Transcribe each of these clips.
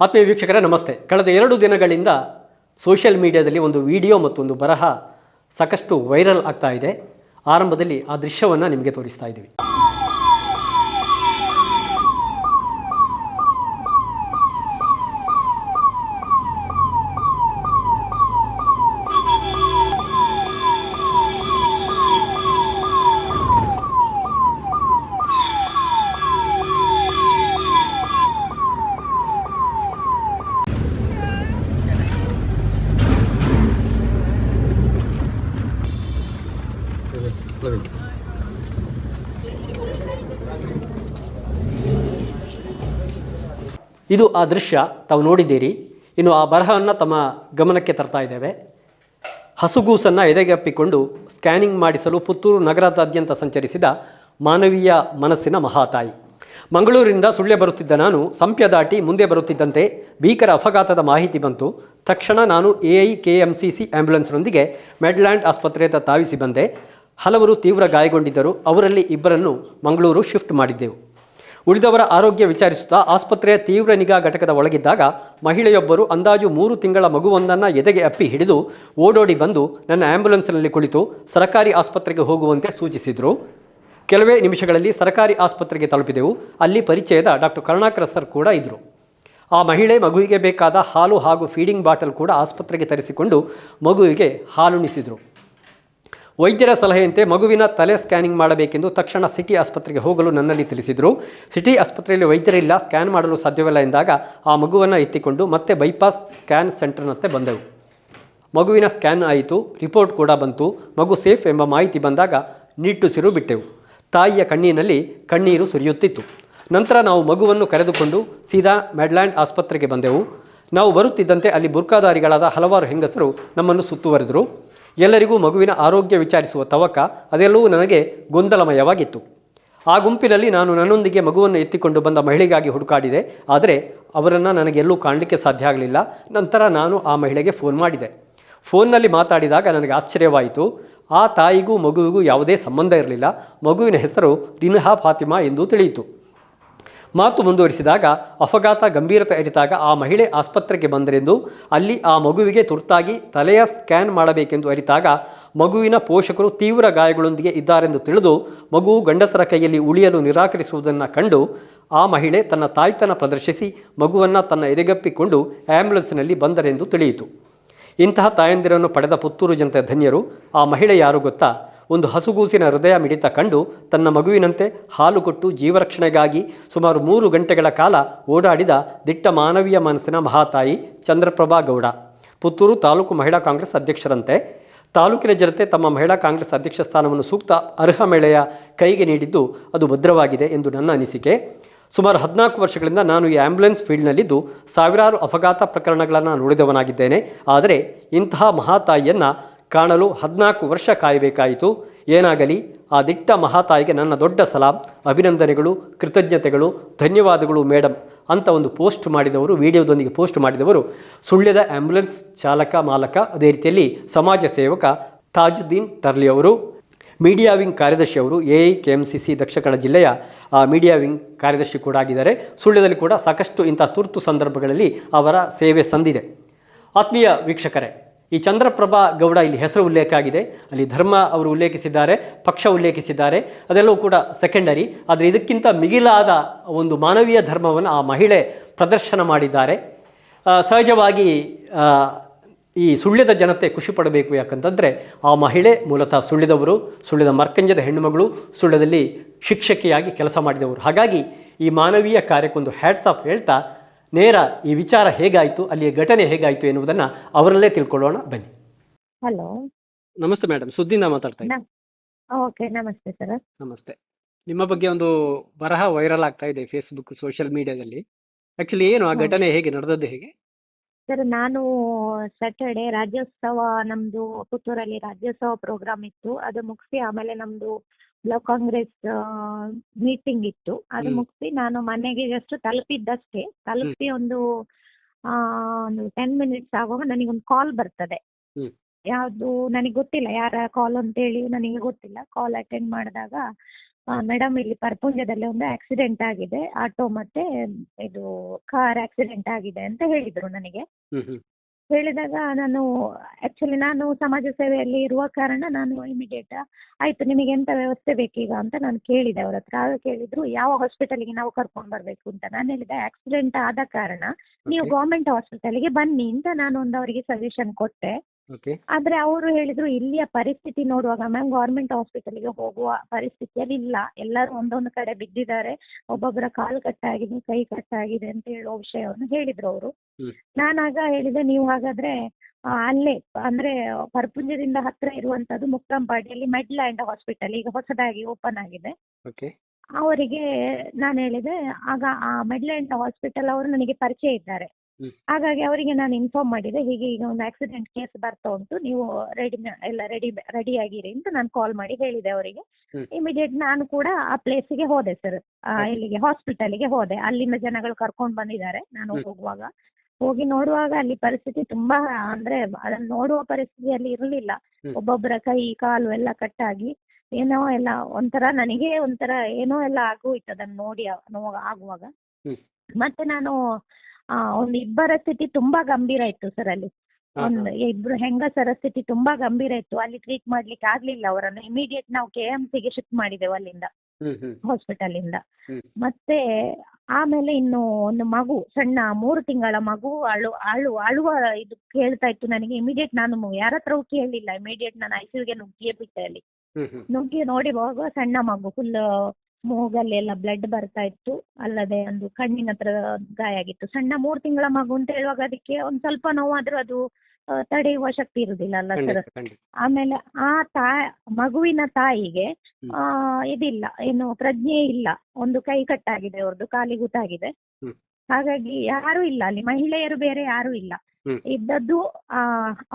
ಆತ್ಮೀಯ ವೀಕ್ಷಕರೇ, ನಮಸ್ತೆ. ಕಳೆದ ಎರಡು ದಿನಗಳಿಂದ ಸೋಷಿಯಲ್ ಮೀಡಿಯಾದಲ್ಲಿ ಒಂದು ವಿಡಿಯೋ ಮತ್ತು ಒಂದು ಬರಹ ಸಾಕಷ್ಟು ವೈರಲ್ ಆಗ್ತಾ ಇದೆ. ಆರಂಭದಲ್ಲಿ ಆ ದೃಶ್ಯವನ್ನು ನಿಮಗೆ ತೋರಿಸ್ತಾ ಇದ್ದೀವಿ. ಇದು ಆ ದೃಶ್ಯ ತಾವು ನೋಡಿದ್ದೀರಿ. ಇನ್ನು ಆ ಬರಹವನ್ನು ತಮ್ಮ ಗಮನಕ್ಕೆ ತರ್ತಾ ಇದ್ದೇವೆ. ಹಸುಗೂಸನ್ನು ಎದೆಗಪ್ಪಿಕೊಂಡು ಸ್ಕ್ಯಾನಿಂಗ್ ಮಾಡಿಸಲು ಪುತ್ತೂರು ನಗರದಾದ್ಯಂತ ಸಂಚರಿಸಿದ ಮಾನವೀಯ ಮನಸ್ಸಿನ ಮಹಾತಾಯಿ. ಮಂಗಳೂರಿನಿಂದ ಸುಳ್ಯ ಬರುತ್ತಿದ್ದ ನಾನು ಸಂಪ್ಯ ದಾಟಿ ಮುಂದೆ ಬರುತ್ತಿದ್ದಂತೆ ಭೀಕರ ಅಪಘಾತದ ಮಾಹಿತಿ ಬಂತು. ತಕ್ಷಣ ನಾನು A I K M C C ಆ್ಯಂಬುಲೆನ್ಸ್ನೊಂದಿಗೆ Medland ಆಸ್ಪತ್ರೆಯತ್ತ ತಾವಿಸಿ ಬಂದೆ. ಹಲವರು ತೀವ್ರ ಗಾಯಗೊಂಡಿದ್ದರು. ಅವರಲ್ಲಿ ಇಬ್ಬರನ್ನು ಮಂಗಳೂರು ಶಿಫ್ಟ್ ಮಾಡಿದ್ದೆವು. ಉಳಿದವರ ಆರೋಗ್ಯ ವಿಚಾರಿಸುತ್ತಾ ಆಸ್ಪತ್ರೆಯ ತೀವ್ರ ನಿಗಾ ಘಟಕದ ಒಳಗಿದ್ದಾಗ ಮಹಿಳೆಯೊಬ್ಬರು ಅಂದಾಜು ಮೂರು ತಿಂಗಳ ಮಗುವೊಂದನ್ನು ಎದೆಗೆ ಅಪ್ಪಿ ಹಿಡಿದು ಓಡೋಡಿ ಬಂದು ನನ್ನ ಆ್ಯಂಬುಲೆನ್ಸ್ನಲ್ಲಿ ಕುಳಿತು ಸರ್ಕಾರಿ ಆಸ್ಪತ್ರೆಗೆ ಹೋಗುವಂತೆ ಸೂಚಿಸಿದರು. ಕೆಲವೇ ನಿಮಿಷಗಳಲ್ಲಿ ಸರ್ಕಾರಿ ಆಸ್ಪತ್ರೆಗೆ ತಲುಪಿದೆವು. ಅಲ್ಲಿ ಪರಿಚಯದ ಡಾಕ್ಟರ್ ಕರುಣಾಕರ ಸರ್ ಕೂಡ ಇದ್ದರು ಆ ಮಹಿಳೆ ಮಗುವಿಗೆ ಬೇಕಾದ ಹಾಲು ಹಾಗೂ ಫೀಡಿಂಗ್ ಬಾಟಲ್ ಕೂಡ ಆಸ್ಪತ್ರೆಗೆ ತರಿಸಿಕೊಂಡು ಮಗುವಿಗೆ ಹಾಲುಣಿಸಿದರು. ವೈದ್ಯರ ಸಲಹೆಯಂತೆ ಮಗುವಿನ ತಲೆ ಸ್ಕ್ಯಾನಿಂಗ್ ಮಾಡಬೇಕೆಂದು ತಕ್ಷಣ ಸಿಟಿ ಆಸ್ಪತ್ರೆಗೆ ಹೋಗಲು ನನ್ನಲ್ಲಿ ತಿಳಿಸಿದರು. ಸಿಟಿ ಆಸ್ಪತ್ರೆಯಲ್ಲಿ ವೈದ್ಯರಿಲ್ಲ ಸ್ಕ್ಯಾನ್ ಮಾಡಲು ಸಾಧ್ಯವಿಲ್ಲ ಎಂದಾಗ ಆ ಮಗುವನ್ನು ಎತ್ತಿಕೊಂಡು ಮತ್ತೆ ಬೈಪಾಸ್ ಸ್ಕ್ಯಾನ್ ಸೆಂಟರ್ನಂತೆ ಬಂದೆವು. ಮಗುವಿನ ಸ್ಕ್ಯಾನ್ ಆಯಿತು, ರಿಪೋರ್ಟ್ ಕೂಡ ಬಂತು. ಮಗು ಸೇಫ್ ಎಂಬ ಮಾಹಿತಿ ಬಂದಾಗ ನಿಟ್ಟುಸಿರು ಬಿಟ್ಟೆವು. ತಾಯಿಯ ಕಣ್ಣಿನಲ್ಲಿ ಕಣ್ಣೀರು ಸುರಿಯುತ್ತಿತ್ತು. ನಂತರ ನಾವು ಮಗುವನ್ನು ಕರೆದುಕೊಂಡು ಸೀದಾ ಮೆಡ್ಲ್ಯಾಂಡ್ ಆಸ್ಪತ್ರೆಗೆ ಬಂದೆವು. ನಾವು ಬರುತ್ತಿದ್ದಂತೆ ಅಲ್ಲಿ ಬುರ್ಕಾದಾರಿಗಳಾದ ಹಲವಾರು ಹೆಂಗಸರು ನಮ್ಮನ್ನು ಸುತ್ತುವರೆದರು. ಎಲ್ಲರಿಗೂ ಮಗುವಿನ ಆರೋಗ್ಯ ವಿಚಾರಿಸುವ ತವಕ ಅದೆಲ್ಲವೂ ನನಗೆ ಗೊಂದಲಮಯವಾಗಿತ್ತು. ಆ ಗುಂಪಿನಲ್ಲಿ ನಾನು ನನ್ನೊಂದಿಗೆ ಮಗುವನ್ನು ಎತ್ತಿಕೊಂಡು ಬಂದ ಮಹಿಳೆಗಾಗಿ ಹುಡುಕಾಡಿದೆ. ಆದರೆ ಅವರನ್ನು ನನಗೆಲ್ಲೂ ಕಾಣಲಿಕ್ಕೆ ಸಾಧ್ಯ ಆಗಲಿಲ್ಲ. ನಂತರ ನಾನು ಆ ಮಹಿಳೆಗೆ ಫೋನ್ ಮಾಡಿದೆ. ಫೋನ್ನಲ್ಲಿ ಮಾತಾಡಿದಾಗ ನನಗೆ ಆಶ್ಚರ್ಯವಾಯಿತು. ಆ ತಾಯಿಗೂ ಮಗುವಿಗೂ ಯಾವುದೇ ಸಂಬಂಧ ಇರಲಿಲ್ಲ. ಮಗುವಿನ ಹೆಸರು ರಿನ್ಹಾ ಫಾತಿಮಾ ಎಂದು ತಿಳಿಯಿತು. ಮಾತು ಮುಂದುವರಿಸಿದಾಗ, ಅಪಘಾತ ಗಂಭೀರತೆ ಅರಿತಾಗ ಆ ಮಹಿಳೆ ಆಸ್ಪತ್ರೆಗೆ ಬಂದರೆಂದು ಅಲ್ಲಿ ಆ ಮಗುವಿಗೆ ತುರ್ತಾಗಿ ತಲೆಯ ಸ್ಕ್ಯಾನ್ ಮಾಡಬೇಕೆಂದು ಅರಿತಾಗ, ಮಗುವಿನ ಪೋಷಕರು ತೀವ್ರ ಗಾಯಗಳೊಂದಿಗೆ ಇದ್ದಾರೆಂದು ತಿಳಿದು ಮಗು ಗಂಡಸರ ಕೈಯಲ್ಲಿ ಉಳಿಯಲು ನಿರಾಕರಿಸುವುದನ್ನು ಕಂಡು, ಆ ಮಹಿಳೆ ತನ್ನ ತಾಯ್ತನ ಪ್ರದರ್ಶಿಸಿ ಮಗುವನ್ನು ತನ್ನ ಎದೆಗಪ್ಪಿಕೊಂಡು ಆ್ಯಂಬುಲೆನ್ಸ್ನಲ್ಲಿ ಬಂದರೆಂದು ತಿಳಿಯಿತು. ಇಂತಹ ತಾಯಂದಿರನ್ನು ಪಡೆದ ಪುತ್ತೂರು ಜನತೆ ಧನ್ಯರು. ಆ ಮಹಿಳೆ ಯಾರು ಗೊತ್ತಾ? ಒಂದು ಹಸುಗೂಸಿನ ಹೃದಯ ಮಿಡಿತ ಕಂಡು ತನ್ನ ಮಗುವಿನಂತೆ ಹಾಲು ಕೊಟ್ಟು ಜೀವರಕ್ಷಣೆಗಾಗಿ ಸುಮಾರು ಮೂರು ಗಂಟೆಗಳ ಕಾಲ ಓಡಾಡಿದ ದಿಟ್ಟ ಮಾನವೀಯ ಮನಸ್ಸಿನ ಮಹಾತಾಯಿ ಚಂದ್ರಪ್ರಭಾ ಗೌಡ. ಪುತ್ತೂರು ತಾಲೂಕು ಮಹಿಳಾ ಕಾಂಗ್ರೆಸ್ ಅಧ್ಯಕ್ಷರಂತೆ. ತಾಲೂಕಿನ ಜನತೆ ತಮ್ಮ ಮಹಿಳಾ ಕಾಂಗ್ರೆಸ್ ಅಧ್ಯಕ್ಷ ಸ್ಥಾನವನ್ನು ಸೂಕ್ತ ಅರ್ಹ ಮೇಳೆಯ ಕೈಗೆ ನೀಡಿದ್ದು ಅದು ಭದ್ರವಾಗಿದೆ ಎಂದು ನನ್ನ ಅನಿಸಿಕೆ. ಸುಮಾರು ಹದಿನಾಲ್ಕು ವರ್ಷಗಳಿಂದ ನಾನು ಈ ಆ್ಯಂಬುಲೆನ್ಸ್ ಫೀಲ್ಡ್ನಲ್ಲಿದ್ದು ಸಾವಿರಾರು ಅಪಘಾತ ಪ್ರಕರಣಗಳನ್ನು ನೋಡಿದವನಾಗಿದ್ದೇನೆ. ಆದರೆ ಇಂತಹ ಮಹಾತಾಯಿಯನ್ನು ಕಾಣಲು ಹದಿನಾಲ್ಕು ವರ್ಷ ಕಾಯಬೇಕಾಯಿತು. ಏನಾಗಲಿ, ಆ ದಿಟ್ಟ ಮಹಾತಾಯಿಗೆ ನನ್ನ ದೊಡ್ಡ ಸಲಾಂ. ಅಭಿನಂದನೆಗಳು, ಕೃತಜ್ಞತೆಗಳು, ಧನ್ಯವಾದಗಳು ಮೇಡಮ್ ಅಂತ ಒಂದು ಪೋಸ್ಟ್ ಮಾಡಿದವರು, ವಿಡಿಯೋದೊಂದಿಗೆ ಪೋಸ್ಟ್ ಮಾಡಿದವರು. ಸುಳ್ಯದ ಆ್ಯಂಬುಲೆನ್ಸ್ ಚಾಲಕ, ಮಾಲಕ, ಅದೇ ರೀತಿಯಲ್ಲಿ ಸಮಾಜ ಸೇವಕ ತಾಜುದ್ದೀನ್ ಟರ್ಲಿ ಅವರು, ಮೀಡಿಯಾ ವಿಂಗ್ ಕಾರ್ಯದರ್ಶಿ ಅವರು, A I, K M C C, Dakshina Kannada ಜಿಲ್ಲೆಯ ಮೀಡಿಯಾ ವಿಂಗ್ ಕಾರ್ಯದರ್ಶಿ ಕೂಡ ಆಗಿದ್ದಾರೆ. ಸುಳ್ಯದಲ್ಲಿ ಕೂಡ ಸಾಕಷ್ಟು ಇಂಥ ತುರ್ತು ಸಂದರ್ಭಗಳಲ್ಲಿ ಅವರ ಸೇವೆ ಸಂದಿದೆ. ಆತ್ಮೀಯ ವೀಕ್ಷಕರೇ ಈ ಚಂದ್ರಪ್ರಭಾ ಗೌಡ ಇಲ್ಲಿ ಹೆಸರು ಉಲ್ಲೇಖ ಆಗಿದೆ. ಅಲ್ಲಿ ಧರ್ಮ ಅವರು ಉಲ್ಲೇಖಿಸಿದ್ದಾರೆ, ಪಕ್ಷ ಉಲ್ಲೇಖಿಸಿದ್ದಾರೆ, ಅದೆಲ್ಲವೂ ಕೂಡ ಸೆಕೆಂಡರಿ ಆದರೆ ಇದಕ್ಕಿಂತ ಮಿಗಿಲಾದ ಒಂದು ಮಾನವೀಯ ಧರ್ಮವನ್ನು ಆ ಮಹಿಳೆ ಪ್ರದರ್ಶನ ಮಾಡಿದ್ದಾರೆ. ಸಹಜವಾಗಿ ಈ ಸುಳ್ಯದ ಜನತೆ ಖುಷಿ ಪಡಬೇಕು ಯಾಕಂತಂದರೆ, ಆ ಮಹಿಳೆ ಮೂಲತಃ ಸುಳ್ಳಿದವರು ಸುಳ್ಯದ ಮರ್ಕಂಜದ ಹೆಣ್ಣುಮಗಳು, ಸುಳ್ಯದಲ್ಲಿ ಶಿಕ್ಷಕಿಯಾಗಿ ಕೆಲಸ ಮಾಡಿದವರು. ಹಾಗಾಗಿ ಈ ಮಾನವೀಯ ಕಾರ್ಯಕ್ಕೊಂದು ಹ್ಯಾಟ್ಸ್ ಆಫ್ ಹೇಳ್ತಾ ನೇರ ಈ ವಿಚಾರ ಹೇಗಾಯಿತು ಅಲ್ಲಿಯ ಘಟನೆ ಹೇಗಾಯಿತು ಎನ್ನುವುದನ್ನ ಅವರಲ್ಲೇ ತಿಳ್ಕೊಳ್ಳೋಣ ಬನ್ನಿ. ಹಲೋ. ನಮಸ್ತೆ ಮೇಡಮ್ ಸುದ್ದಿಯಿಂದ ಮಾತಾಡ್ತಾ ಇದ್ದೀನಿ ಓಕೆ ನಮಸ್ತೆ ಸರ್. ನಮಸ್ತೆ. ನಿಮ್ಮ ಬಗ್ಗೆ ಒಂದು ಬರಹ ವೈರಲ್ ಆಗ್ತಾ ಇದೆ ಫೇಸ್ಬುಕ್ ಸೋಷಿಯಲ್ ಮೀಡಿಯಾದಲ್ಲಿ ಆಕ್ಚುಲಿ ಏನು ಆ ಘಟನೆ ಹೇಗೆ ನಡೆದದ್ದು ಹೇಗೆ? ಸರ್ ನಾನು ಸ್ಯಾಟರ್ಡೆ ರಾಜ್ಯೋತ್ಸವ ನಮ್ದು ಪುತ್ತೂರಲ್ಲಿ ರಾಜ್ಯೋತ್ಸವ ಪ್ರೋಗ್ರಾಮ್ ಇತ್ತು. ಅದು ಮುಗಿಸಿ ಆಮೇಲೆ ನಮ್ಮದು ಬ್ಲಾಕ್ ಕಾಂಗ್ರೆಸ್ ಮೀಟಿಂಗ್ ಇತ್ತು. ಅದು ಮುಗಿಸಿ ನಾನು ಮನೆಗೆ ಜಸ್ಟ್ ತಲುಪಿದ್ದಷ್ಟೇ. ತಲುಪಿ ಒಂದು ಆ, ಒಂದು ಟೆನ್ ಮಿನಿಟ್ಸ್ ಆಗುವಾಗ ನನಗೊಂದು ಕಾಲ್ ಬರ್ತದೆ. ಯಾವ್ದು ನನಗೆ ಗೊತ್ತಿಲ್ಲ ಯಾರ ಕಾಲ್ ಅಂತೇಳಿ ನನಗೆ ಗೊತ್ತಿಲ್ಲ. ಕಾಲ್ ಅಟೆಂಡ್ ಮಾಡಿದಾಗ ಮೇಡಮ್ ಇಲ್ಲಿ ಪರ್ಪುಂಜದಲ್ಲಿ ಒಂದು ಆಕ್ಸಿಡೆಂಟ್ ಆಗಿದೆ. ಆಟೋ ಮತ್ತೆ ಇದು ಕಾರ್ ಆಕ್ಸಿಡೆಂಟ್ ಆಗಿದೆ ಅಂತ ಹೇಳಿದರು ನನಗೆ. ಹೇಳಿದಾಗ ನಾನು ಆ್ಯಕ್ಚುಲಿ ನಾನು ಸಮಾಜ ಸೇವೆಯಲ್ಲಿ ಇರುವ ಕಾರಣ ನಾನು ಇಮಿಡಿಯೇಟ್ ಆಯ್ತು ನಿಮಗೆ ಎಂತ ವ್ಯವಸ್ಥೆ ಬೇಕೀಗ? ಅಂತ ನಾನು ಕೇಳಿದೆ ಅವ್ರ ಹತ್ರ. ಆಗ ಕೇಳಿದ್ರು ಯಾವ ಹಾಸ್ಪಿಟಲಿಗೆ ನಾವು ಕರ್ಕೊಂಡು ಬರಬೇಕು? ಅಂತ. ನಾನು ಹೇಳಿದೆ ಆಕ್ಸಿಡೆಂಟ್ ಆದ ಕಾರಣ ನೀವು. ಗೌರ್ಮೆಂಟ್ ಹಾಸ್ಪಿಟಲಿಗೆ ಬನ್ನಿ ಅಂತ ನಾನು ಒಂದು ಅವರಿಗೆ ಸಜೆಷನ್ ಕೊಟ್ಟೆ. ಆದ್ರೆ ಅವರು ಹೇಳಿದ್ರು ಇಲ್ಲಿಯ ಪರಿಸ್ಥಿತಿ ನೋಡುವಾಗ ಮ್ಯಾಮ್ ಗೌರ್ಮೆಂಟ್ ಹಾಸ್ಪಿಟಲ್ಗೆ ಹೋಗುವ ಪರಿಸ್ಥಿತಿಯಲ್ಲಿ ಇಲ್ಲ. ಎಲ್ಲರೂ ಒಂದೊಂದು ಕಡೆ ಬಿದ್ದಿದ್ದಾರೆ. ಒಬ್ಬೊಬ್ಬರ ಕಾಲು ಕಟ್ಟಾಗಿದೆ ಕೈ ಕಟ್ಟಾಗಿದೆ ಅಂತ ಹೇಳುವ ವಿಷಯವನ್ನು ಹೇಳಿದ್ರು ಅವರು. ನಾನಾಗ ಹೇಳಿದೆ ನೀವು ಹಾಗಾದ್ರೆ ಅಲ್ಲೇ ಅಂದ್ರೆ ಪರ್ಪುಂಜದಿಂದ ಹತ್ರ ಇರುವಂತದ್ದು ಮುಕ್ತಂಪಾಡಿಯಲ್ಲಿ ಮೆಡ್ಲ್ಯಾಂಡ್ ಹಾಸ್ಪಿಟಲ್ ಈಗ ಹೊಸದಾಗಿ ಓಪನ್ ಆಗಿದೆ. ಅವರಿಗೆ ನಾನು ಹೇಳಿದೆ ಆಗ ಆ ಮೆಡ್ಲ್ಯಾಂಡ್ ಹಾಸ್ಪಿಟಲ್ ಅವರು ನನಗೆ ಪರಿಚಯ ಇದ್ದಾರೆ. ಹಾಗಾಗಿ ಅವರಿಗೆ ನಾನು ಇನ್ಫಾರ್ಮ್ ಮಾಡಿದೆ ಹೀಗೆ ಈಗ ಒಂದು ಆಕ್ಸಿಡೆಂಟ್ ಕೇಸ್ ಬರ್ತಾ ಉಂಟು ನೀವು ರೆಡಿ ಎಲ್ಲ ರೆಡಿ ರೆಡಿ ಆಗಿರಿ ಅಂತ ನಾನು ಕಾಲ್ ಮಾಡಿ ಹೇಳಿದೆ ಅವರಿಗೆ. ಇಮಿಡಿಯೇಟ್ ನಾನು ಕೂಡ ಆ ಪ್ಲೇಸಿಗೆ ಹೋದೆ ಸರ್ ಆ ಇಲ್ಲಿಗೆ ಹಾಸ್ಪಿಟಲ್ಗೆ ಹೋದೆ. ಅಲ್ಲಿಂದ ಜನಗಳು ಕರ್ಕೊಂಡು ಬಂದಿದ್ದಾರೆ ನಾನು ಹೋಗುವಾಗ. ಹೋಗಿ ನೋಡುವಾಗ ಅಲ್ಲಿ ಪರಿಸ್ಥಿತಿ ತುಂಬಾ ಅಂದ್ರೆ ಅದನ್ನ ನೋಡುವ ಪರಿಸ್ಥಿತಿಯಲ್ಲಿ ಇರಲಿಲ್ಲ. ಹ್ಮ್. ಒಬ್ಬೊಬ್ಬರ ಕೈ ಕಾಲು ಎಲ್ಲ ಕಟ್ಟಾಗಿ ಏನೋ ಎಲ್ಲ ಒಂಥರ ನನಗೆ ಒಂಥರ ಏನೋ ಎಲ್ಲ ಆಗೋಯ್ತು ಅದನ್ನ ನೋಡಿ ಆಗುವಾಗ. ಮತ್ತೆ ನಾನು ಒಂದು ಇಬ್ಬರ ಸ್ಥಿತಿ ತುಂಬಾ ಗಂಭೀರ ಇತ್ತು ಸರ್ ಅಲ್ಲಿ. ಒಂದ್ ಇಬ್ರು ಹೆಂಗಸರ ಸ್ಥಿತಿ ತುಂಬಾ ಗಂಭೀರ ಇತ್ತು. ಅಲ್ಲಿ ಟ್ರೀಟ್ ಮಾಡ್ಲಿಕ್ಕೆ ಆಗ್ಲಿಲ್ಲ ಅವರನ್ನು. ಇಮಿಡಿಯೇಟ್ ನಾವು ಕೆ ಎಂ ಸಿಗೆ ಶಿಫ್ಟ್ ಮಾಡಿದೆವು ಅಲ್ಲಿಂದ. ಹಾಸ್ಪಿಟಲ್ ಇಂದ. ಮತ್ತೆ ಆಮೇಲೆ ಇನ್ನು ಒಂದು ಮಗು ಸಣ್ಣ ಮೂರು ತಿಂಗಳ ಮಗು ಅಳು ಅಳು ಅಳುವ ಇದು ಕೇಳ್ತಾ ಇತ್ತು ನನಗೆ. ಇಮಿಡಿಯೇಟ್ ನಾನು ಯಾರ ಹತ್ರವೂ ಕೇಳಲಿಲ್ಲ ಇಮಿಡಿಯೇಟ್ ನಾನು ಐಸಿಯುಗೆ ನುಗ್ಗಿಯೇ ಬಿಟ್ಟೆ ಅಲ್ಲಿ. ನುಗ್ಗಿ ನೋಡಿ ಹೋಗುವ ಸಣ್ಣ ಮಗು ಫುಲ್ ಮೂಗಲ್ಲಿ ಎಲ್ಲ ಬ್ಲಡ್ ಬರ್ತಾ ಇತ್ತು. ಅಲ್ಲದೆ ಒಂದು ಕಣ್ಣಿನ ಹತ್ರ ಗಾಯ ಆಗಿತ್ತು. ಸಣ್ಣ ಮೂರು ತಿಂಗಳ ಮಗು ಅಂತ ಹೇಳುವಾಗ ಅದಕ್ಕೆ ಒಂದು ಸ್ವಲ್ಪ ನೋವಾದ್ರೂ ಅದು ತಡೆಯುವ ಶಕ್ತಿ ಇರುದಿಲ್ಲ ಅಲ್ಲ ಸರ್ ಆಮೇಲೆ ಆ ತಾ ಮಗುವಿನ ತಾಯಿಗೆ ಆ ಇದಿಲ್ಲ ಏನು ಪ್ರಜ್ಞೆ ಇಲ್ಲ. ಒಂದು ಕೈ ಕಟ್ಟಾಗಿದೆ ಅವ್ರದ್ದು ಕಾಲಿಗುತ್ತಾಗಿದೆ ಹ್ಮ್. ಹಾಗಾಗಿ ಯಾರು ಇಲ್ಲ ಅಲ್ಲಿ. ಮಹಿಳೆಯರು ಬೇರೆ ಯಾರು ಇಲ್ಲ. ಇದ್ದದ್ದು ಆ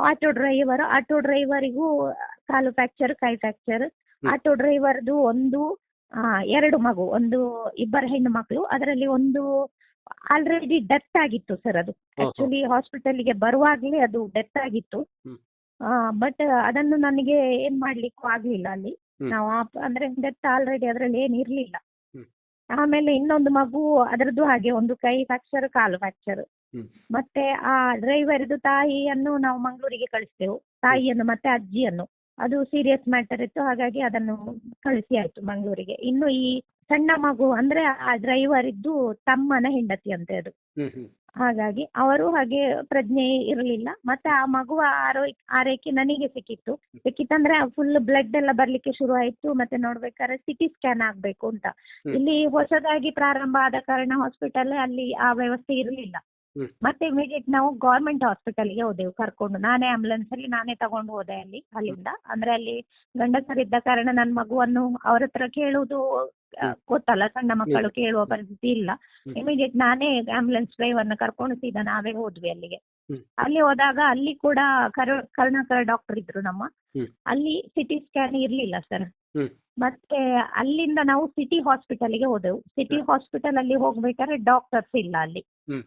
ಆಟೋ ಡ್ರೈವರ್ ಆಟೋ ಡ್ರೈವರಿಗೂ ಕಾಲು ಫ್ರಾಕ್ಚರ್ ಕೈ ಫ್ರಾಕ್ಚರ್. ಆಟೋ ಡ್ರೈವರ್ದು ಒಂದು ಆ, ಎರಡು ಮಗು ಒಂದು ಇಬ್ಬರು ಹೆಣ್ಣು ಮಕ್ಕಳು ಅದರಲ್ಲಿ ಒಂದು ಆಲ್ರೆಡಿ ಡೆತ್ ಆಗಿತ್ತು ಸರ್ ಅದು. ಆಕ್ಚುಲಿ ಹಾಸ್ಪಿಟಲ್ಗೆ ಬರುವಾಗಲೇ ಅದು ಡೆತ್ ಆಗಿತ್ತು. ಆ ಬಟ್ ಅದನ್ನು ನನಗೆ ಏನ್ ಮಾಡ್ಲಿಕ್ಕೂ ಆಗ್ಲಿಲ್ಲ ಅಲ್ಲಿ. ನಾವು ಅಂದ್ರೆ ಡೆತ್ ಆಲ್ರೆಡಿ ಅದರಲ್ಲಿ ಏನ್ ಇರ್ಲಿಲ್ಲ. ಆಮೇಲೆ ಇನ್ನೊಂದು ಮಗು ಅದರದ್ದು ಹಾಗೆ ಒಂದು ಕೈ ಫ್ರಾಕ್ಚರ್ ಕಾಲು ಫ್ರಾಕ್ಚರ್ ಮತ್ತೆ ಆ ಡ್ರೈವರ್ದು ತಾಯಿಯನ್ನು ನಾವು ಮಂಗಳೂರಿಗೆ ಕಳಿಸ್ತೇವೆ. ತಾಯಿಯನ್ನು ಮತ್ತೆ ಅಜ್ಜಿಯನ್ನು. ಅದು ಸೀರಿಯಸ್ ಮ್ಯಾಟರ್ ಇತ್ತು. ಹಾಗಾಗಿ ಅದನ್ನು ಕಳಿಸಿ ಆಯ್ತು ಮಂಗಳೂರಿಗೆ. ಇನ್ನು ಈ ಸಣ್ಣ ಮಗು ಅಂದ್ರೆ ಆ ಡ್ರೈವರ್ ಇದ್ದು ತಮ್ಮನ ಹೆಂಡತಿ ಅಂತೆ ಅದು. ಹಾಗಾಗಿ ಅವರು ಹಾಗೆ ಪ್ರಜ್ಞೆ ಇರಲಿಲ್ಲ. ಮತ್ತೆ ಆ ಮಗುವ ಆರೋ ಆರೈಕೆ ನನಗೆ ಸಿಕ್ಕಿತ್ತು. ಸಿಕ್ಕಿತ್ತಂದ್ರೆ ಫುಲ್ ಬ್ಲಡ್ ಎಲ್ಲ ಬರ್ಲಿಕ್ಕೆ ಶುರು ಆಯ್ತು. ಮತ್ತೆ ನೋಡ್ಬೇಕಾದ್ರೆ ಸಿಟಿ ಸ್ಕ್ಯಾನ್ ಆಗ್ಬೇಕು ಅಂತ. ಇಲ್ಲಿ ಹೊಸದಾಗಿ ಪ್ರಾರಂಭ ಆದ ಕಾರಣ ಹಾಸ್ಪಿಟಲ್ ಅಲ್ಲಿ ಆ ವ್ಯವಸ್ಥೆ ಇರಲಿಲ್ಲ. ಮತ್ತೆ ಇಮಿಡಿಯೇಟ್ ನಾವು ಗೌರ್ಮೆಂಟ್ ಹಾಸ್ಪಿಟಲ್ಗೆ ಹೋದೆವು ಕರ್ಕೊಂಡು. ನಾನೇ ಆಂಬುಲೆನ್ಸ್ ಅಲ್ಲಿ ನಾನೇ ತಗೊಂಡು ಹೋದೆ ಅಲ್ಲಿ ಅಲ್ಲಿಂದ. ಅಂದ್ರೆ ಅಲ್ಲಿ ಗಂಡಸರಿದ್ದ ಕಾರಣ ನನ್ನ ಮಗುವನ್ನು ಅವ್ರ ಹತ್ರ ಕೇಳುವುದು ಗೊತ್ತಲ್ಲ ಸಣ್ಣ ಮಕ್ಕಳು ಕೇಳುವ ಪರಿಸ್ಥಿತಿ ಇಲ್ಲ. ಇಮಿಡಿಯೇಟ್ ನಾನೇ ಆಂಬುಲೆನ್ಸ್ ಡ್ರೈವರ್ನ ಕರ್ಕೊಂಡು ಸೀದಾ ನಾವೇ ಹೋದ್ವಿ ಅಲ್ಲಿಗೆ. ಅಲ್ಲಿ ಹೋದಾಗ ಅಲ್ಲಿ ಕೂಡ ಕರು ಕರುಣಾಕರ ಡಾಕ್ಟರ್ ಇದ್ರು ನಮ್ಮ. ಅಲ್ಲಿ ಸಿಟಿ ಸ್ಕ್ಯಾನ್ ಇರ್ಲಿಲ್ಲ ಸರ್ ಮತ್ತೆ ಅಲ್ಲಿಂದ ನಾವು ಸಿಟಿ ಹಾಸ್ಪಿಟಲ್ಗೆ ಹೋದೆವು. ಸಿಟಿ ಹಾಸ್ಪಿಟಲ್ ಅಲ್ಲಿ ಹೋಗ್ಬೇಕಾದ್ರೆ ಡಾಕ್ಟರ್ಸ್ ಇಲ್ಲ ಅಲ್ಲಿ.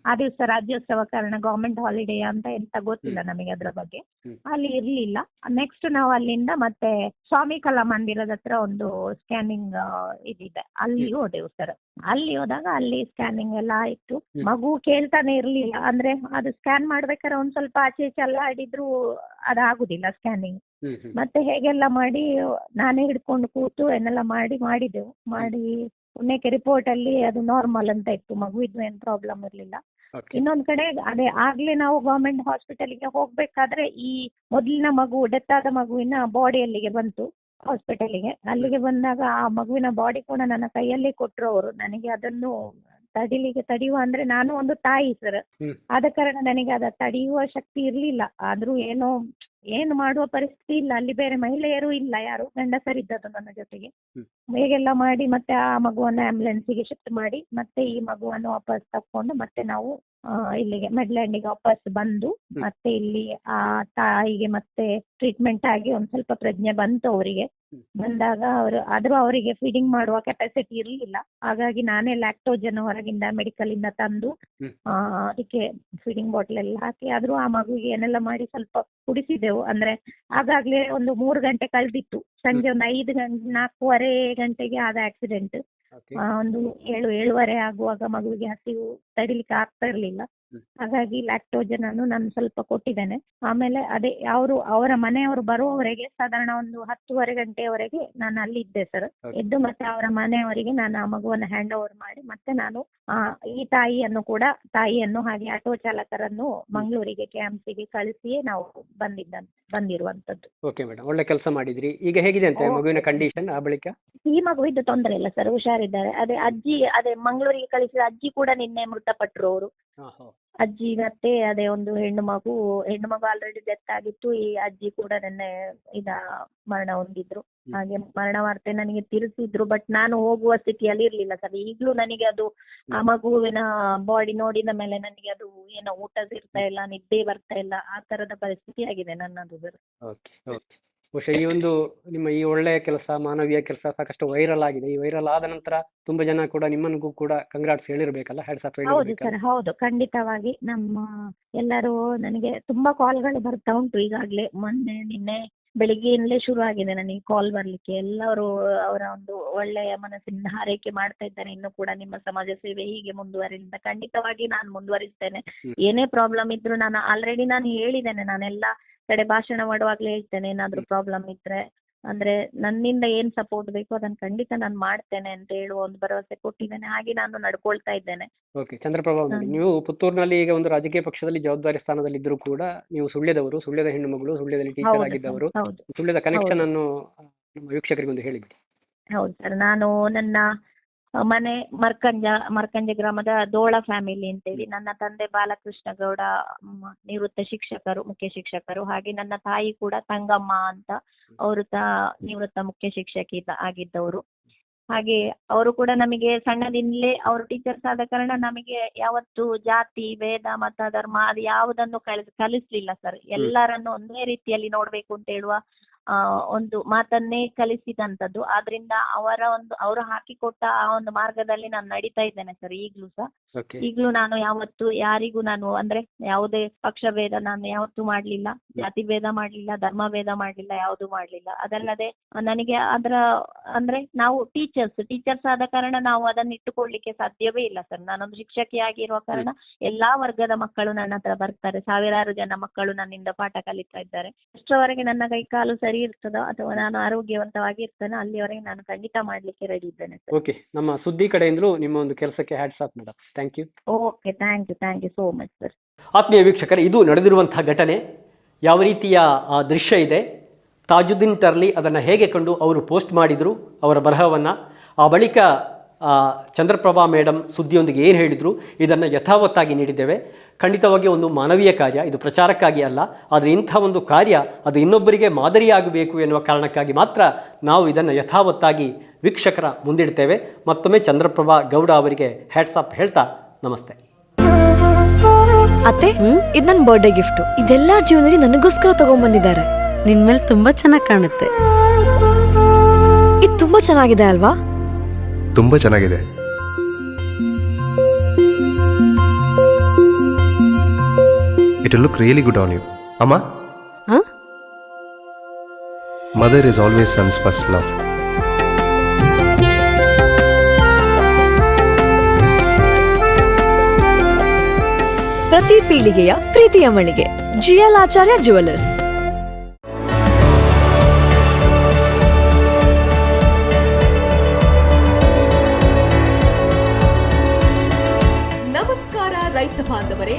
ಆ ದಿವಸ ರಾಜ್ಯೋತ್ಸವ ಕಾರಣ ಗವರ್ಮೆಂಟ್ ಹಾಲಿಡೇ ಅಂತ ಎಂತ ಗೊತ್ತಿಲ್ಲ ನಮಗೆ ಅದ್ರ ಬಗ್ಗೆ. ಅಲ್ಲಿ ಇರ್ಲಿಲ್ಲ. ನೆಕ್ಸ್ಟ್ ನಾವು ಅಲ್ಲಿಂದ ಮತ್ತೆ ಸ್ವಾಮಿ ಕಲಾ ಮಂದಿರದ ಹತ್ರ ಒಂದು ಸ್ಕ್ಯಾನಿಂಗ್ ಇದಿದೆ. ಅಲ್ಲಿ ಹೋದೆವು ಸರ್ ಅಲ್ಲಿ ಹೋದಾಗ ಅಲ್ಲಿ ಸ್ಕ್ಯಾನಿಂಗ್ ಎಲ್ಲ ಆಯ್ತು. ಮಗು ಕೇಳ್ತಾನೆ ಇರ್ಲಿಲ್ಲ. ಅಂದ್ರೆ ಅದು ಸ್ಕ್ಯಾನ್ ಮಾಡ್ಬೇಕಾದ್ರೆ ಒಂದ್ ಸ್ವಲ್ಪ ಆಚೆ ಈಚೆ ಎಲ್ಲ ಆಡಿದ್ರು ಅದಾಗುದಿಲ್ಲ ಸ್ಕ್ಯಾನಿಂಗ್ ಮತ್ತೆ ಹೇಗೆಲ್ಲ ಮಾಡಿ ನಾನೇ ಹಿಡ್ಕೊಂಡು ಕೂತು ಏನೆಲ್ಲ ಮಾಡಿ ಮಾಡಿದೆವು. ಮಾಡಿ ಪುಣ್ಯಕ್ಕೆ ರಿಪೋರ್ಟ್ ಅಲ್ಲಿ ಅದು ನಾರ್ಮಲ್ ಅಂತ ಇತ್ತು ಮಗುವಿದ್ದು ಏನ್ ಪ್ರಾಬ್ಲಮ್ ಇರಲಿಲ್ಲ. ಇನ್ನೊಂದ್ ಕಡೆ ಅದೇ ಆಗ್ಲೇ ನಾವು ಗವರ್ಮೆಂಟ್ ಹಾಸ್ಪಿಟಲ್ಗೆ ಹೋಗ್ಬೇಕಾದ್ರೆ ಈ ಮೊದಲಿನ ಮಗು ಡೆತ್ ಆದ ಮಗುವಿನ ಬಾಡಿ ಅಲ್ಲಿಗೆ ಬಂತು ಹಾಸ್ಪಿಟಲ್ಗೆ ಅಲ್ಲಿಗೆ ಬಂದಾಗ ಆ ಮಗುವಿನ ಬಾಡಿ ಕೂಡ ನನ್ನ ಕೈಯಲ್ಲಿ ಕೊಟ್ರು ಅವರು. ನನಗೆ ಅದನ್ನು ತಡಿಲಿಕ್ಕೆ ತಡೆಯುವ ಅಂದ್ರೆ ನಾನು ಒಂದು ತಾಯಿ ಸರ್. ಆದ ಕಾರಣ ನನಗೆ ಅದ ತಡೆಯುವ ಶಕ್ತಿ ಇರ್ಲಿಲ್ಲ. ಆದ್ರೂ ಏನೋ ಏನು ಮಾಡುವ ಪರಿಸ್ಥಿತಿ ಇಲ್ಲ. ಅಲ್ಲಿ ಬೇರೆ ಮಹಿಳೆಯರು ಇಲ್ಲ ಯಾರು ಗಂಡಸರಿದ್ದದ್ದು ನನ್ನ ಜೊತೆಗೆ. ಹೇಗೆಲ್ಲ ಮಾಡಿ ಮತ್ತೆ ಆ ಮಗುವನ್ನ ಆಂಬುಲೆನ್ಸಿಗೆ ಶಿಫ್ಟ್ ಮಾಡಿ ಮತ್ತೆ ಈ ಮಗುವನ್ನು ವಾಪಸ್ ತಕೊಂಡು ಮತ್ತೆ ನಾವು ಇಲ್ಲಿಗೆ ಮೆಡ್ಲ್ಯಾಂಡಿಗೆ ವಾಪಸ್ ಬಂದು ಮತ್ತೆ ಇಲ್ಲಿ ಆ ತಾಯಿಗೆ ಮತ್ತೆ ಟ್ರೀಟ್ಮೆಂಟ್ ಆಗಿ ಒಂದ್ ಸ್ವಲ್ಪ ಪ್ರಜ್ಞೆ ಬಂತು ಅವರಿಗೆ. ಬಂದಾಗ ಅವರು ಆದ್ರೂ ಅವರಿಗೆ ಫೀಡಿಂಗ್ ಮಾಡುವ ಕೆಪಾಸಿಟಿ ಇರಲಿಲ್ಲ. ಹಾಗಾಗಿ ನಾನೇ ಲ್ಯಾಕ್ಟೋಜನ್ ಹೊರಗಿಂದ ಮೆಡಿಕಲ್ ಇಂದ ತಂದು ಅದಕ್ಕೆ ಫೀಡಿಂಗ್ ಬಾಟ್ಲ್ ಎಲ್ಲ ಹಾಕಿ ಆದ್ರೂ ಆ ಮಗುವಿಗೆ ಏನೆಲ್ಲ ಮಾಡಿ ಸ್ವಲ್ಪ ಕುಡಿಸಿದೆವು. ಅಂದ್ರೆ ಆಗಾಗ್ಲೇ ಒಂದು ಮೂರು ಗಂಟೆ ಕಳೆದಿತ್ತು. ಸಂಜೆ ಒಂದು ಐದು ಗಂಟೆ ನಾಲ್ಕೂವರೆ ಗಂಟೆಗೆ ಆದ ಆಕ್ಸಿಡೆಂಟ್ ಒಂದು ಏಳು ಏಳುವರೆ ಆಗುವಾಗ ಮಗುವಿಗೆ ಹಸಿವು ತಡಿಲಿಕ್ಕೆ ಆಗ್ತಾ ಇರ್ಲಿಲ್ಲ. ಹಾಗಾಗಿ ಲ್ಯಾಕ್ಟೋಜನ್ ಅನ್ನು ನಾನು ಸ್ವಲ್ಪ ಕೊಟ್ಟಿದ್ದೇನೆ. ಆಮೇಲೆ ಅದೇ ಅವರು ಅವರ ಮನೆಯವರು ಬರುವವರೆಗೆ ಸಾಧಾರಣ ಒಂದು ಹತ್ತುವರೆ ಗಂಟೆಯವರೆಗೆ ನಾನು ಅಲ್ಲಿ ಇದ್ದೆ ಸರ್. ಎದ್ದು ಮತ್ತೆ ಅವರ ಮನೆಯವರಿಗೆ ನಾನು ಆ ಮಗುವನ್ನು ಹ್ಯಾಂಡ್ ಓವರ್ ಮಾಡಿ ಮತ್ತೆ ನಾನು ಈ ತಾಯಿಯನ್ನು ಕೂಡ ತಾಯಿಯನ್ನು ಹಾಗೆ ಆಟೋ ಚಾಲಕರನ್ನು ಮಂಗಳೂರಿಗೆ ಕ್ಯಾಂಪ್ಸಿಗೆ ಕಳಿಸಿಯೇ ನಾವು ಬಂದಿದ್ದ ಬಂದಿರುವಂತದ್ದು. ಓಕೆ ಮೇಡಮ್ ಒಳ್ಳೆ ಕೆಲಸ ಮಾಡಿದ್ರಿ. ಈಗ ಹೇಗಿದೆ ಅಂತ ಮಗುವಿನ ಕಂಡೀಷನ್ ಆ ಬಳಿಕ? ಈ ಮಗುವಿದ್ದು ತೊಂದರೆ ಇಲ್ಲ ಸರ್ ಹುಷಾರಿದ್ದಾರೆ. ಅದೇ ಅಜ್ಜಿ ಅದೇ ಮಂಗಳೂರಿಗೆ ಕಳಿಸಿದ ಅಜ್ಜಿ ಕೂಡ ನಿನ್ನೆ ಮೃತಪಟ್ಟರು ಅವರು. ಅಜ್ಜಿ ಮತ್ತೆ ಅದೇ ಒಂದು ಹೆಣ್ಣು ಮಗು ಹೆಣ್ಣು ಮಗು ಆಲ್ರೆಡಿ ಡೆತ್ ಆಗಿತ್ತು ಈ ಅಜ್ಜಿ ಕೂಡ ನಿನ್ನೆ ಇದ ಮರಣ ಹೊಂದಿದ್ರು. ಹಾಗೆ ಮರಣ ವಾರ್ತೆ ನನಗೆ ತಿಳಿಸಿದ್ರು ಬಟ್ ನಾನು ಹೋಗುವ ಸ್ಥಿತಿಯಲ್ಲಿ ಇರ್ಲಿಲ್ಲ ಸರ್ ಈಗಲೂ ನನಗೆ ಅದು ಆ ಮಗುವಿನ ಬಾಡಿ ನೋಡಿದ ಮೇಲೆ ನನಗೆ ಅದು ಏನೋ ಊಟ ಇರ್ತಾ ಇಲ್ಲ ನಿದ್ದೆ ಬರ್ತಾ ಇಲ್ಲ ಆ ತರದ ಪರಿಸ್ಥಿತಿ ಆಗಿದೆ ನನ್ನದು ಸರ್ ಬಹುಶಃ ಈ ಒಂದು ನಿಮ್ಮ ಈ ಒಳ್ಳೆಯ ಕೆಲಸ ಮಾನವೀಯ ಕೆಲಸ ಸಾಕಷ್ಟು ವೈರಲ್ ಆಗಿದೆ. ಈ ವೈರಲ್ ಆದ ನಂತರ ತುಂಬಾ ಜನ ಕೂಡ ನಿಮ್ಮನಿಗೂ ಕೂಡ ಕಂಗ್ರಾಟ್ಸ್ ಹೇಳಿರ್ಬೇಕಲ್ಲ ಆಫ್ ಹೌದು ಸರ್ ಹೌದು. ಖಂಡಿತವಾಗಿ ನಮ್ಮ ಎಲ್ಲರೂ ನನಗೆ ತುಂಬಾ ಕಾಲ್ಗಳು ಬರ್ತಾ ಉಂಟು ಈಗಾಗ್ಲೇ. ಮೊನ್ನೆ ನಿನ್ನೆ ಬೆಳಿಗ್ಗೆಯಿಂದಲೇ ಶುರು ಆಗಿದೆ ನನಗೆ ಕಾಲ್ ಬರ್ಲಿಕ್ಕೆ. ಎಲ್ಲರೂ ಅವರ ಒಂದು ಒಳ್ಳೆಯ ಮನಸ್ಸಿನಿಂದ ಹಾರೈಕೆ ಮಾಡ್ತಾ ಇದ್ದಾರೆ. ಇನ್ನು ಕೂಡ ನಿಮ್ಮ ಸಮಾಜ ಸೇವೆ ಹೀಗೆ ಮುಂದುವರಿದ ಖಂಡಿತವಾಗಿ ನಾನು ಮುಂದುವರಿಸ್ತೇನೆ. ಏನೇ ಪ್ರಾಬ್ಲಮ್ ಇದ್ರು ನಾನು ಆಲ್ರೆಡಿ ನಾನು ಹೇಳಿದ್ದೇನೆ. ನಾನೆಲ್ಲ ಕಡೆ ಭಾಷಣ ಮಾಡುವಾಗ್ಲೇ ಹೇಳ್ತೇನೆ ಏನಾದ್ರೂ ಪ್ರಾಬ್ಲಮ್ ಇದ್ರೆ. ಅಂದ್ರೆ ನನ್ನಿಂದ ಏನ್ ಸಪೋರ್ಟ್ ಬೇಕು ಅದನ್ನ ಖಂಡಿತ ನಾನು ಮಾಡ್ತೇನೆ ಅಂತ ಹೇಳುವ ಒಂದು ಭರವಸೆ ಕೊಟ್ಟಿದ್ದೇನೆ. ಹಾಗೆ ನಾನು ನಡ್ಕೊಳ್ತಾ ಇದ್ದೇನೆ. ಓಕೆ ಚಂದ್ರಪ್ರಭಾ ಮೇಡಮ್ ನೀವು ಪುತ್ತೂರಿನಲ್ಲಿ ಈಗ ಒಂದು ರಾಜಕೀಯ ಪಕ್ಷದಲ್ಲಿ ಜವಾಬ್ದಾರಿ ಸ್ಥಾನದಲ್ಲಿ ಇದ್ರೂ ಕೂಡ ನೀವು ಸುಳ್ಳ್ಯದವರು ಸುಳ್ಳ್ಯದ ಹೆಣ್ಣು ಮಗಳು ಸುಳ್ಳ್ಯದಲ್ಲಿ ಟೀಚರ್ ಹೌದು ಆಗಿದ್ದವರು ಸರ್, ಹೌದು. ಸುಳ್ಯದ ಕನೆಕ್ಷನ್ ಅನ್ನು ವೀಕ್ಷಕರಿಗೆ ವೀಕ್ಷಕರಿಗೊಂದು ಹೇಳಿಬಿಡಿ ಹೌದು ಸರ್ ನಾನು ನನ್ನ ಮನೆ ಮರ್ಕಂಜ ಮರ್ಕಂಜ ಗ್ರಾಮದ ದೋಳ ಫ್ಯಾಮಿಲಿ ಅಂತೇಳಿ ನನ್ನ ತಂದೆ ಬಾಲಕೃಷ್ಣ ಗೌಡ ನಿವೃತ್ತ ಶಿಕ್ಷಕರು ಮುಖ್ಯ ಶಿಕ್ಷಕರು ಹಾಗೆ ನನ್ನ ತಾಯಿ ಕೂಡ ತಂಗಮ್ಮ ಅಂತ ಅವರು ತ ನಿವೃತ್ತ ಮುಖ್ಯ ಶಿಕ್ಷಕಿ ಆಗಿದ್ದವರು. ಹಾಗೆ ಅವರು ಕೂಡ ನಮಗೆ ಸಣ್ಣದಿಂದಲೇ ಅವರು ಟೀಚರ್ಸ್ ಆದ ಕಾರಣ ನಮಗೆ ಯಾವತ್ತು ಜಾತಿ ಭೇದ ಮತ ಧರ್ಮ ಅದು ಯಾವುದನ್ನು ಕಲಿಸ್ ಕಲಿಸ್ಲಿಲ್ಲ ಸರ್ ಎಲ್ಲರನ್ನು ಒಂದೇ ರೀತಿಯಲ್ಲಿ ನೋಡ್ಬೇಕು ಅಂತ ಹೇಳುವ ಒಂದು ಮಾತನ್ನೇ ಕಲಿಸಿದಂತದ್ದು. ಆದ್ರಿಂದ ಅವರ ಒಂದು ಅವರು ಹಾಕಿಕೊಟ್ಟ ಆ ಒಂದು ಮಾರ್ಗದಲ್ಲಿ ನಾನು ನಡೀತಾ ಇದ್ದೇನೆ ಸರ್ ಈಗ್ಲೂ ಸಹ. ಈಗ್ಲೂ ನಾನು ಯಾವತ್ತು ಯಾರಿಗೂ ನಾನು ಅಂದ್ರೆ ಯಾವುದೇ ಪಕ್ಷ ಭೇದ ನಾನು ಯಾವತ್ತೂ ಮಾಡ್ಲಿಲ್ಲ. ಜಾತಿ ಭೇದ ಮಾಡ್ಲಿಲ್ಲ ಧರ್ಮ ಭೇದ ಮಾಡ್ಲಿಲ್ಲ ಯಾವುದು ಮಾಡ್ಲಿಲ್ಲ. ಅದಲ್ಲದೆ ನನಗೆ ಅದರ ಅಂದ್ರೆ ನಾವು ಟೀಚರ್ಸ್ ಟೀಚರ್ಸ್ ಆದ ಕಾರಣ ನಾವು ಅದನ್ನ ಇಟ್ಟುಕೊಳ್ಳಿಕ್ಕೆ ಸಾಧ್ಯವೇ ಇಲ್ಲ ಸರ್. ನಾನೊಂದು ಶಿಕ್ಷಕಿಯಾಗಿರುವ ಕಾರಣ ಎಲ್ಲಾ ವರ್ಗದ ಮಕ್ಕಳು ನನ್ನ ಹತ್ರ ಬರ್ತಾರೆ. ಸಾವಿರಾರು ಜನ ಮಕ್ಕಳು ನನ್ನಿಂದ ಪಾಠ ಕಲಿತಾ ಇದ್ದಾರೆ. ಅಷ್ಟರವರೆಗೆ ನನ್ನ ಕೈ ಕಾಲು ಸರಿ ಇರ್ತದೋ ಅಥವಾ ನಾನು ಆರೋಗ್ಯವಂತವಾಗಿ ಇರ್ತೇನೋ ಅಲ್ಲಿವರೆಗೆ ನಾನು ಖಂಡಿತ ಮಾಡ್ಲಿಕ್ಕೆ ರೆಡಿ ಇದ್ದೇನೆ ಸರ್ ಓಕೆ ನಮ್ಮ ಸುದ್ದಿ ಕಡೆಯಿಂದಲೂ ನಿಮ್ಮ ಒಂದು ಕೆಲಸಕ್ಕೆ hats off madam thank you okay thank you thank you so much sir ಆತ್ಮೀಯ ವೀಕ್ಷಕರೇ ಇದು ನಡೆದಿರುವಂತಹ ಘಟನೆ. ಯಾವ ರೀತಿಯ ಆ, ದೃಶ್ಯ ಇದೆ? ತಾಜುದ್ದೀನ್ ಟರ್ಲಿ ಅದನ್ನು ಹೇಗೆ ಕಂಡು ಅವರು ಪೋಸ್ಟ್ ಮಾಡಿದರು ಅವರ ಬರಹವನ್ನು? ಆ ಬಳಿಕ ಆ, ಚಂದ್ರಪ್ರಭಾ ಮೇಡಮ್ ಸುದ್ದಿಯೊಂದಿಗೆ ಏನು ಹೇಳಿದರು? ಇದನ್ನು ಯಥಾವತ್ತಾಗಿ ನೀಡಿದ್ದೇವೆ. ಖಂಡಿತವಾಗಿ ಒಂದು ಮಾನವೀಯ ಕಾರ್ಯ ಇದು ಪ್ರಚಾರಕ್ಕಾಗಿ ಅಲ್ಲ ಆದರೆ ಇಂಥ ಒಂದು ಕಾರ್ಯ ಅದು ಇನ್ನೊಬ್ಬರಿಗೆ ಮಾದರಿಯಾಗಬೇಕು ಎನ್ನುವ ಕಾರಣಕ್ಕಾಗಿ ಮಾತ್ರ ನಾವು ಇದನ್ನು ಯಥಾವತ್ತಾಗಿ ವೀಕ್ಷಕರ ಮುಂದಿಡ್ತೇವೆ. ಮತ್ತೊಮ್ಮೆ ಚಂದ್ರಪ್ರಭಾ ಗೌಡ ಅವರಿಗೆ ಹ್ಯಾಟ್ಸ್ ಆಫ್ ಹೇಳ್ತಾ ನಮಸ್ತೆ. ಅತ್ತೆ ಇದು ನನ್ನ ಬರ್ಡೇ ಗಿಫ್ಟ್ ಇದೆಲ್ಲ ಜೀವನದಲ್ಲಿ ನನಗೋಸ್ಕರ ತಗೊಂಡ್ಬಂದಿದ್ದಾರೆ. ನಿನ್ ಮೇಲೆ ತುಂಬಾ ಚೆನ್ನಾಗಿ ಕಾಣುತ್ತೆ. ಇದು ತುಂಬಾ ಚೆನ್ನಾಗಿದೆ ಅಲ್ವಾ? ತುಂಬಾ ಚೆನ್ನಾಗಿದೆ. It look really good on you ಅಮ್ಮ Huh? Mother is always sons first love ಪ್ರತಿ ಪೀಳಿಗೆಯ ಪ್ರೀತಿಯ ಮಳಿಗೆ. ಜಿಎಲ್ ಆಚಾರ್ಯ ಜುವೆಲ್ಲರ್ಸ್ ನಮಸ್ಕಾರ ರೈತ ಬಾಂಧವರೇ.